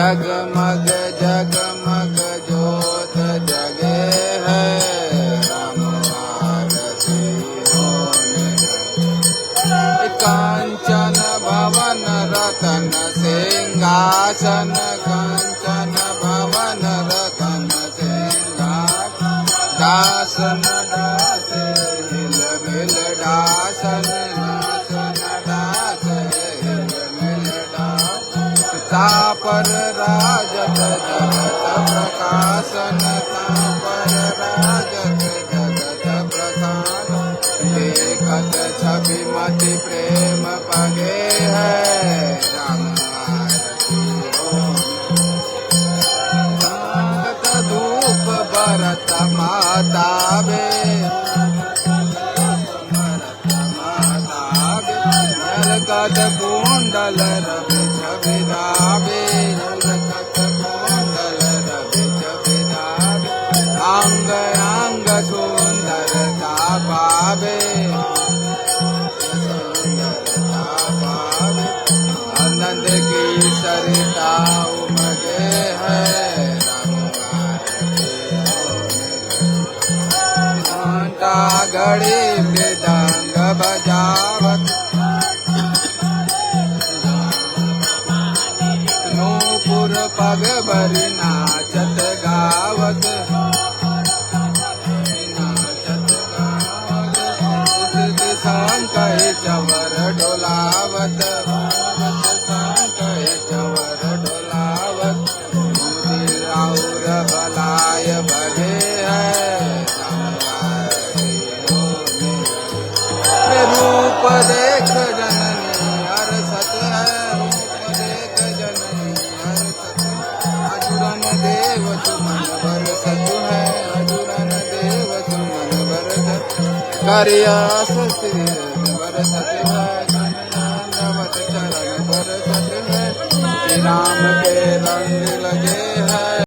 जगमग जगमग ज्योत जगे हे। हो हे काञ्चन भवन रतन सिंहासन। काञ्चन भवन रतन सिंहासन। दासन तापर राजत जगत प्रकाशन तापर राजत जगत प्रकाश देखत छवि मति प्रेम पगे है, राम धूप बरत माता बे जलकत कुंडल रवि है घड़ी मृदंग बजावत राग बरना चत गावत देव सुमन बर सतु है अजुरन देव सुमन बर सत करिया सती बर सत है नवत चरण बर सत है। राम के रंग लगे है।